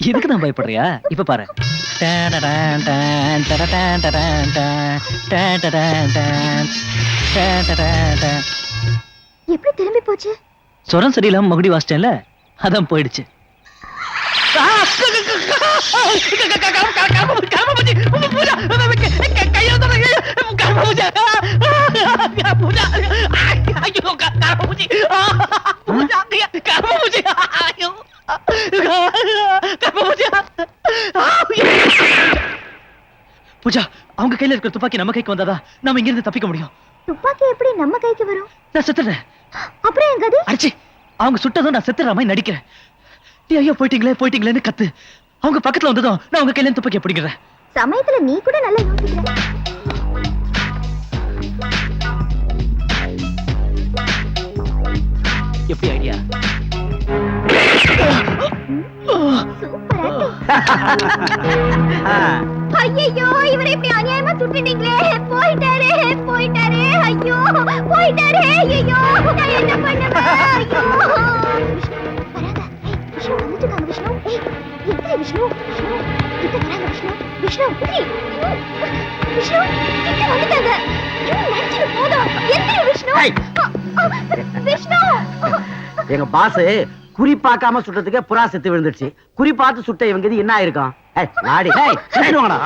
எதுக்கு தான் பயப்படுறியா இப்ப பாரு. எப்படி திரும்பி போச்சு சுரம் சரியில்லாம மகுடி வாசிச்சேன்ல அதான் போயிடுச்சு பூஜா அவங்க கையில இருக்கிற துப்பாக்கி நம்ம கைக்கு வந்தாதா நாம இங்க இருந்து தப்பிக்க முடியும். துப்பாக்கி எப்படி நம்ம கைக்கு வரும்? நான் செத்துறேன். அப்புறம் என் கதி அடிச்சு அவங்க சுட்டதும் நான் செத்துற மாதிரி நடிக்கிறேன். நீ ஐயோ போயிட்டீங்களே போயிட்டீங்களேன்னு கத்து. அவங்க பக்கத்துல வந்ததும் நான் அவங்க கையில இருந்து துப்பாக்கி பிடிக்கிறேன். சமயத்துல நீ கூட நல்லா யோசிக்கிற. எப்படி ஐடியா ஐயோ இவரை இப்படி அநியாயமா சுட்டுட்டீங்களே. போயிட்டாரே போயிட்டாரே. ஐயோ போயிட்டாரே. ஐயோ நான் என்ன பண்ணுவேன் ஐயோ. விஷ்ணு விஷ்ணு. விஷ்ணு. விஷ்ணு போதும் விஷ்ணு. விஷ்ணு. எங்க பாஸ் குறி பார்க்காம சுட்டதுக்கே புறா செத்து விழுந்துருச்சு குறி பார்த்து சுட்ட இவங்க என்ன ஆயிருக்கும்? ஏய், ஆடி ஏய், திருடுவாங்கடா,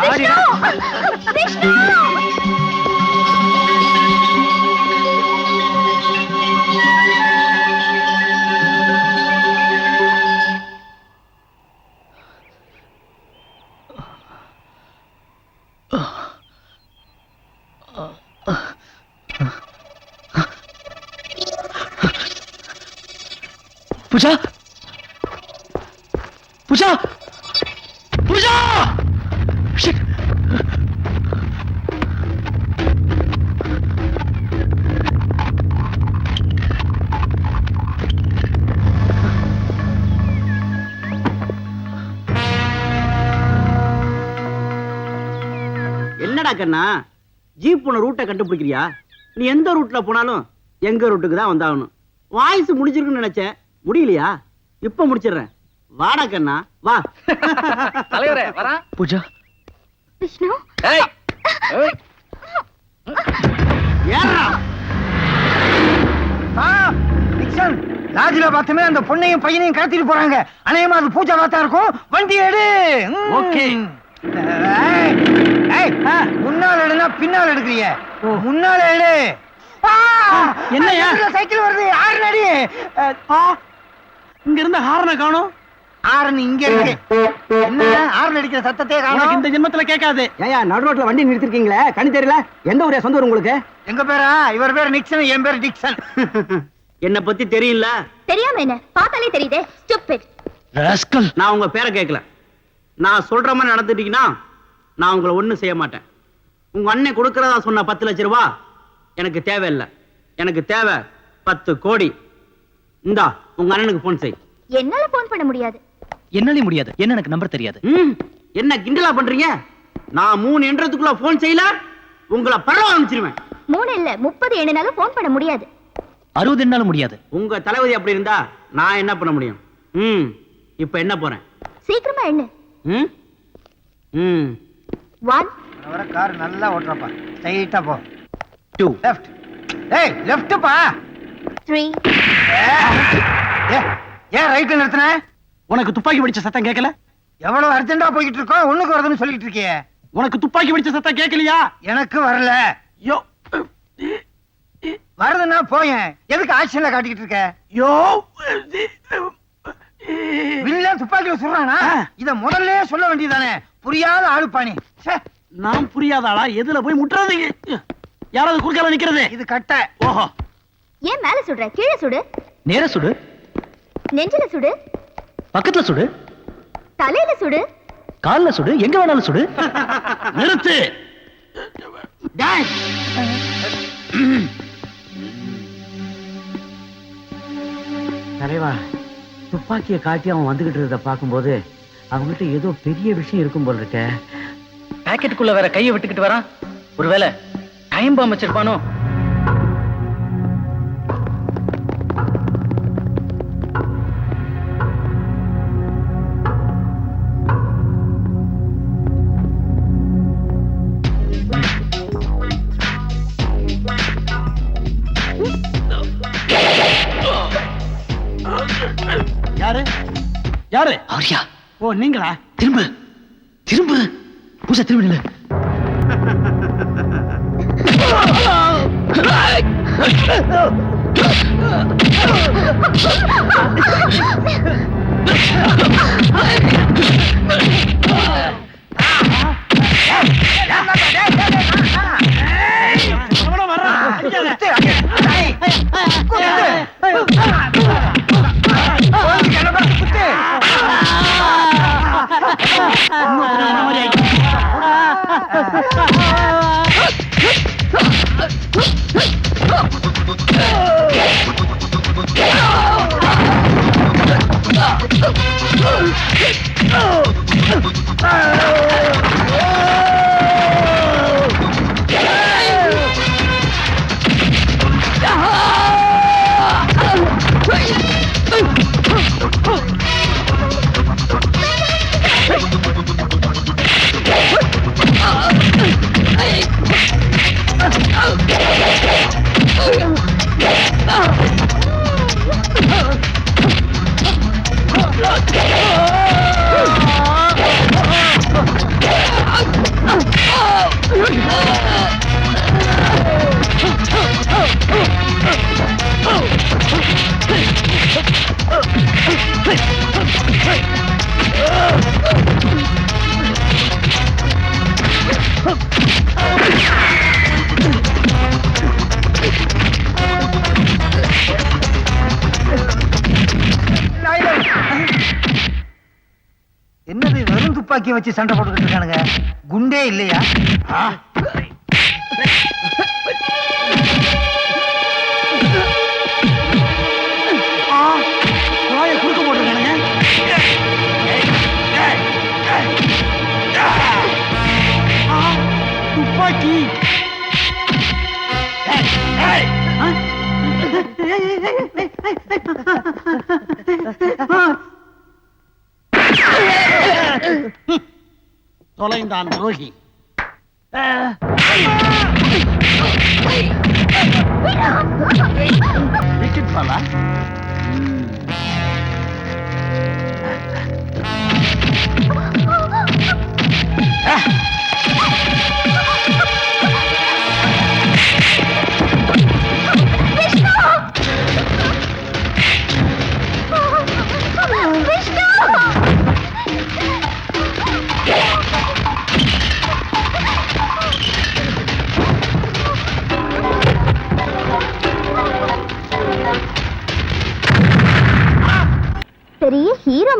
கண்ணா ஜீப் போன ரூட்டை கண்டுபிடிக்கிறியா? நீ எந்த ரூட்ல போனாலும் எங்க ரூட்டுக்கு தான் வந்தாகணும். வாய்ஸ் முடிச்சிருக்குன்னு நினைச்சேன். முடியலையா? இப்ப முடிச்சிடுறேன். வாடா கண்ணா வா. தலைவரே வரா பூஜா. விஷ்ணு? ஏய்! ஏய். ஏறா. லாஜில பார்த்தமே அந்த பொண்ணையும் பையனையும் கடத்திட்டு போறாங்க. அநேகமா அது பூஜா பார்த்தா இருக்கும். வண்டி எடு. முன்னால எடுனா பின்னால எடுக்கிறிய முன்னால எடு? எதிர்ல சைக்கிள் வருது. ஆறு அடி. இங்க இருந்த ஹாரனை காணும். ஆறு இங்க இருக்கு. என்ன? ஆறு அடிக்கிற சத்தத்தை காணோம். ஜென்மத்துல கேட்காது. ஏயா நடு ரோட்ல வண்டி நிறுத்திருக்கீங்களே? கண்ணு தெரியல? எந்த ஊரே சொந்த ஊர் உங்களுக்கு? எங்க பேரா? இவர் பேர் நிக்சன் என் பேர் டிக்சன். என்ன பத்தி தெரியல தெரியாம என்ன? பார்த்தாலே தெரியுதே. ஸ்டூபிட் ராஸ்கல் நான் உங்க பேரை கேட்கல. நான் சொல்ற மாதிரி நடந்துட்டீங்கன்னா நான் உங்களை ஒண்ணும் செய்ய மாட்டேன். உங்க அண்ணன் கொடுக்கறதா சொன்ன பத்து லட்ச ரூபா எனக்கு தேவையில்லை. எனக்கு தேவை பத்து கோடி. இந்தா உங்க அண்ணனுக்கு போன் செய். என்னால போன் பண்ண முடியாது. என்னாலே முடியாது. என்ன எனக்கு நம்பர் தெரியாது? ம், என்ன கிண்டலா பண்றீங்க? நான் மூணு எண்றதுக்குள்ள போன் செய்யல உங்களை பரவ அனுப்பிச்சிருவேன் மூணு இல்ல முப்பது எண்ணினாலும் போன் பண்ண முடியாது. அறுபது என்னாலும் முடியாது. உங்க தளபதி அப்படி இருந்தா நான் என்ன பண்ண முடியும்? ம் இப்ப என்ன போறேன்? சீக்கிரமா எண்ணு. ம் ம். ஒன் வர கார் நல்லா ஓட்டுறப்பா ஸ்ட்ரைட்டா போ. டூ லெஃப்ட் ஏய் லெஃப்ட்ப்பா த்ரீ ஏன் ரைட்ல நிறுத்தின? உனக்கு துப்பாக்கி பிடிச்ச சத்தம் கேட்கல எவ்வளவு அர்ஜென்டா போய்கிட்டு இருக்கோம் ஒண்ணுக்கு வருதுன்னு சொல்லிட்டு இருக்கியே. உனக்கு துப்பாக்கி பிடிச்ச சத்தம் கேட்கலையா எனக்கு வரல. யோ. வருதுன்னா போயேன். எதுக்கு ஆக்ஷன்ல காட்டிக்கிட்டு இருக்க? யோ. வில்ல துப்பாக்கியில சொல்றானா இத முதல்ல சொல்ல வேண்டியதானே புரியாத ஆளுப்பாணி ச்சே, நான் புரியாதாளா எதுல போய் முட்டுறது? யாராவது குறுக்கால நிக்கிறது? இது கட்டை. ஓஹோ. ஏன் மேல சுடுற? கீழே சுடு. நேர சுடு. நெஞ்சில சுடு. பக்கத்துல சுடு. தலையில சுடு. கால்ல சுடு. எங்க வேணாலும் சுடு. நிறுத்து. டேய். தலைவா துப்பாக்கியை காட்டி அவன் வந்துகிட்டு இருந்த பார்க்கும்போது அவங்ககிட்ட ஏதோ பெரிய விஷயம் இருக்கும் போல இருக்க. பாக்கெட்டுக்குள்ள வேற கையை விட்டுக்கிட்டு வரான். ஒருவேளை டைம் பாம்பு வச்சிருப்பானோ? யாரு? யாரு? ஆர்யா. ஓ நீங்களா? திரும்ப. திரும்ப. பூசா திரும்ப நில்லு. Oh! வெறும் துப்பாக்கி வச்சு சண்டை போட்டுக்கிட்டு இருக்கானுங்க. குண்டே இல்லையா? தொலைந்தான் துரோகி விக்கெட் பாலா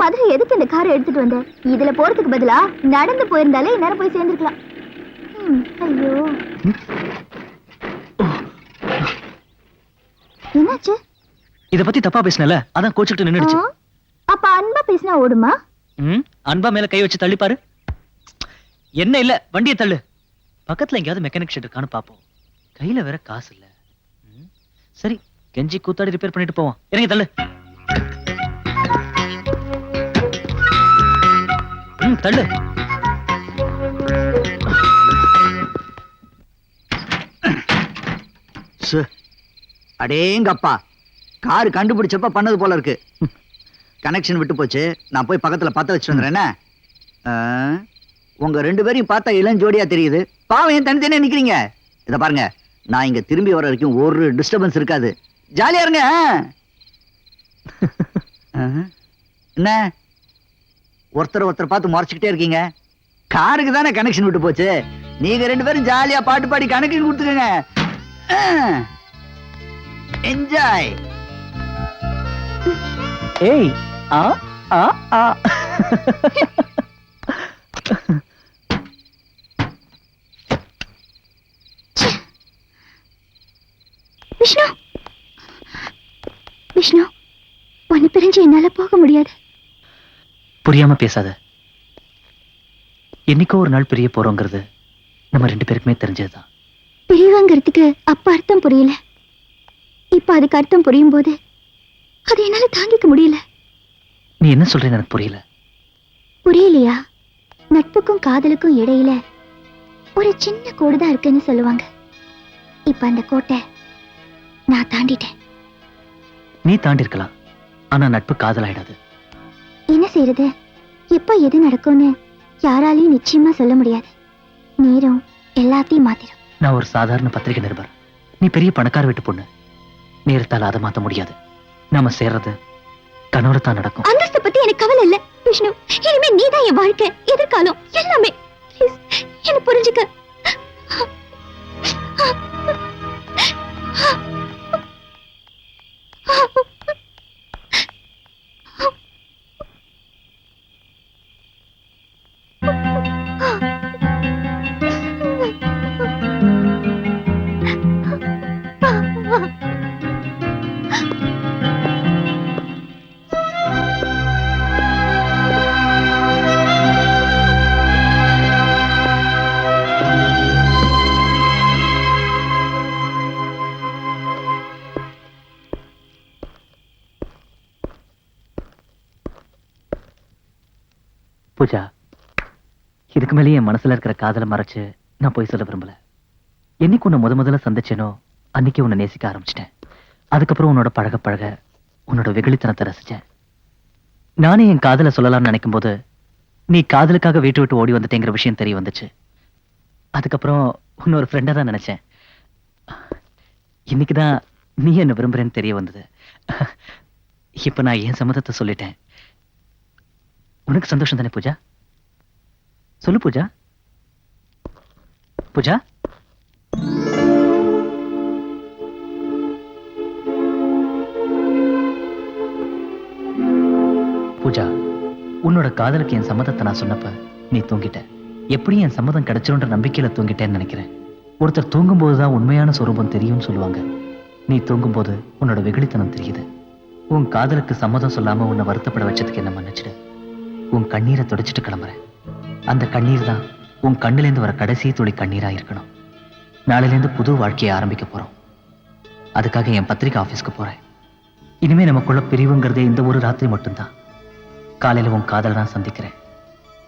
மாதிரி எதுக்கு இந்த காரை எடுத்துட்டு வந்த? இதுல போறதுக்கு பதிலா நடந்து போயிருந்தாலே இந்நேரம் போய் சேர்ந்திருக்கலாம். ஐயோ. என்னாச்சு? இத பத்தி தப்பா பேசினல அதான் கோச்சுக்கிட்டு நின்னுடுச்சு? அப்ப அன்பா பேசினா ஓடுமா? ம் அன்பா மேல கை வச்சு தள்ளி பாரு என்ன இல்ல வண்டியை தள்ளு. பக்கத்துல எங்கேயாவது மெக்கானிக் ஷெட் இருக்கான்னு பாப்போம். கையில வேற காசு இல்ல. ம், சரி கெஞ்சி கூத்தாடி ரிப்பேர் பண்ணிட்டு போவோம். இறங்கி தள்ளு. ம் தள்ளு. அடேங்கப்பா. கார் கண்டுபிடிச்சப்ப பண்ணது போல இருக்கு. கனெக்ஷன் விட்டு போச்சு. நான் போய் பக்கத்துல பத்த வச்சுட்டு வந்துடுறேன். என்ன? உங்க ரெண்டு பேரையும் பார்த்தா இளஞ்சோடியா தெரியுது. பாவம் ஏன் தனித்தனியா நிக்கிறீங்க? இத பாருங்க. நான் இங்க திரும்பி வர வரைக்கும் ஒரு டிஸ்டர்பன்ஸ் இருக்காது. ஜாலியா இருங்க. என்ன? ஒருத்தர் ஒருத்தர் பார்த்து முறைச்சுக்கிட்டே இருக்கீங்க. காருக்கு தானே கனெக்ஷன் விட்டு போச்சு. நீங்க ரெண்டு பேரும் ஜாலியா பாட்டு பாடி கனெக்ஷன் கொடுத்துக்கோங்க. என்ஜாய் ஏய் ஆ ஆ ஆ. விஷ்ணு. விஷ்ணு உன்னை பிரிஞ்சு என்னால போக முடியாது. புரியாம பேசாத. என்னைக்கோ ஒரு நாள் பிரிய போறோங்கிறது நம்ம ரெண்டு பேருக்குமே தெரிஞ்சதுதான். பிரிவாங்கிறதுக்கு அப்ப அர்த்தம் புரியல. இப்ப அதுக்கு அர்த்தம் புரியும் போது அதை என்னால தாங்கிக்க முடியல. நீ என்ன சொல்றேன்னு எனக்கு புரியல. புரியலையா? நட்புக்கும் காதலுக்கும் இடையில ஒரு சின்ன கோடு தான் இருக்குன்னு சொல்லுவாங்க. இப்ப அந்த கோட்டை நான் தாண்டிட்டேன். நீ தாண்டி இருக்கலாம் ஆனா நட்பு காதலாயிடாது. செய்யறது? எப்ப எது நடக்கும்னு யாராலையும் நிச்சயமா சொல்ல முடியாது. நேரம் எல்லாத்தையும் மாத்திரும். நான் ஒரு சாதாரண பத்திரிகை நிருபர். நீ பெரிய பணக்கார வீட்டு பொண்ணு. நேரத்தால அதை மாத்த முடியாது. நாம சேர்றது கனவுல தான் நடக்கும். அந்தஸ்து பத்தி எனக்கு கவலை இல்ல விஷ்ணு. இனிமே நீதான் என் வாழ்க்கை எதிர்காலம் எல்லாமே. என்ன புரிஞ்சுக்க. பூஜா இதுக்கு மேலே என் மனசுல இருக்கிற காதலை மறைச்சு நான் போய் சொல்ல விரும்பல. என்னைக்கு உன்னை முத முதல்ல சந்திச்சேனோ அன்னைக்கு உன்னை நேசிக்க ஆரம்பிச்சிட்டேன். அதுக்கப்புறம் உன்னோட பழக பழக உன்னோட வெகுளித்தனத்தை ரசிச்சேன். நானே என் காதலை சொல்லலாம்னு நினைக்கும் போது நீ காதலுக்காக வீட்டு விட்டு ஓடி வந்துட்டேங்கிற விஷயம் தெரிய வந்துச்சு. அதுக்கப்புறம் உன்னொரு ஃப்ரெண்டா தான் நினைச்சேன். இன்னைக்கு தான் நீ என்ன விரும்புறேன்னு தெரிய வந்தது. இப்ப நான் என் சம்மதத்தை சொல்லிட்டேன். உனக்கு சந்தோஷம் தானே பூஜா? சொல்லு பூஜா. பூஜா? பூஜா உன்னோட காதலுக்கு என் சம்மதத்தை நான் சொன்னப்ப நீ தூங்கிட்ட. எப்படி என் சம்மதம் கிடைச்சிருன்ற நம்பிக்கையில தூங்கிட்டேன்னு நினைக்கிறேன். ஒருத்தர் தூங்கும்போது தான் உண்மையான சொரூபம் தெரியும்னு சொல்லுவாங்க. நீ தூங்கும்போது உன்னோட வெகுளித்தனம் தெரியுது. உன் காதலுக்கு சம்மதம் சொல்லாம உன்னை வருத்தப்பட வச்சதுக்கு என்ன மன்னிச்சிடு. உன் கண்ணீரை துடைச்சிட்டு கிளம்புறேன். அந்த கண்ணீர் தான் உன் கண்ணிலேருந்து வர கடைசி துளி கண்ணீரா இருக்கணும். நாளிலேருந்து புது வாழ்க்கையை ஆரம்பிக்க போறோம். அதுக்காக என் பத்திரிக்கை ஆபீஸ்க்கு போகிறேன் இனிமே நமக்குள்ள பிரிவுங்கிறதே இந்த ஒரு ராத்திரி மட்டும்தான். காலையில உன் காதல் தான் சந்திக்கிறேன்.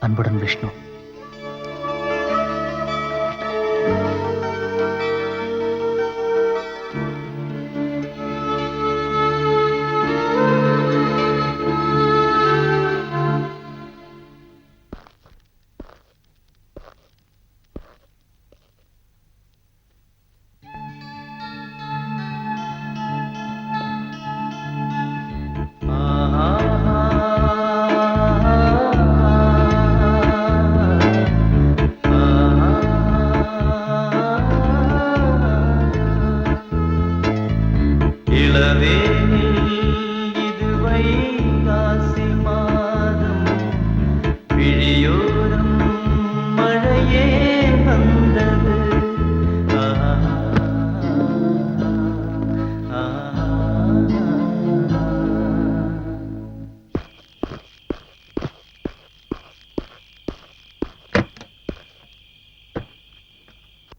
அன்புடன் விஷ்ணு.